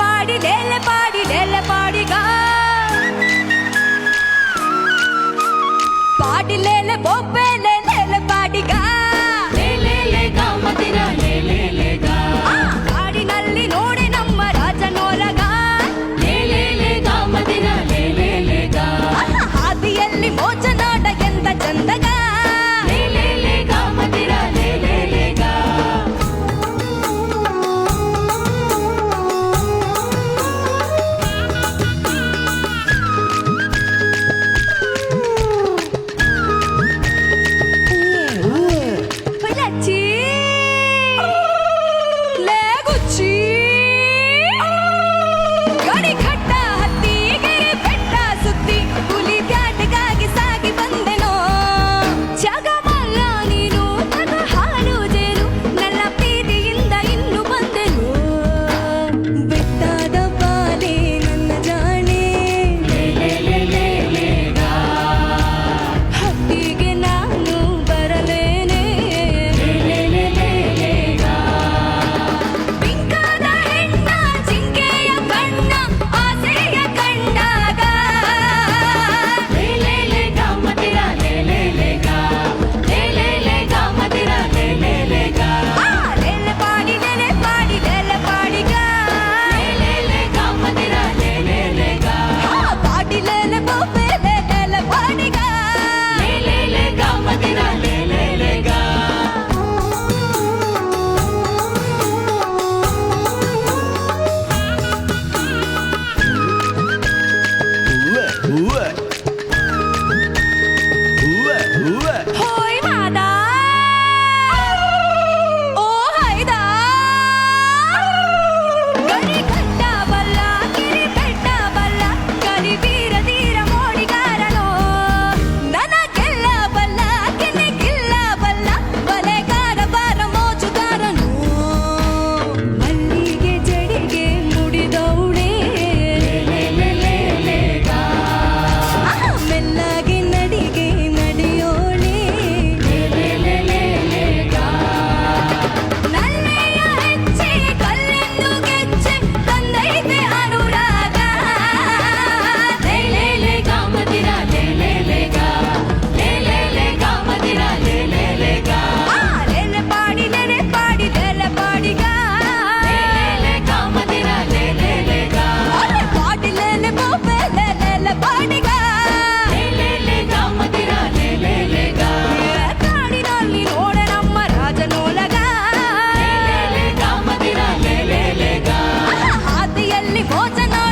பாடி லேல பாடி லேல பாடிகா பாடி லேல Bobde லேல 我在哪？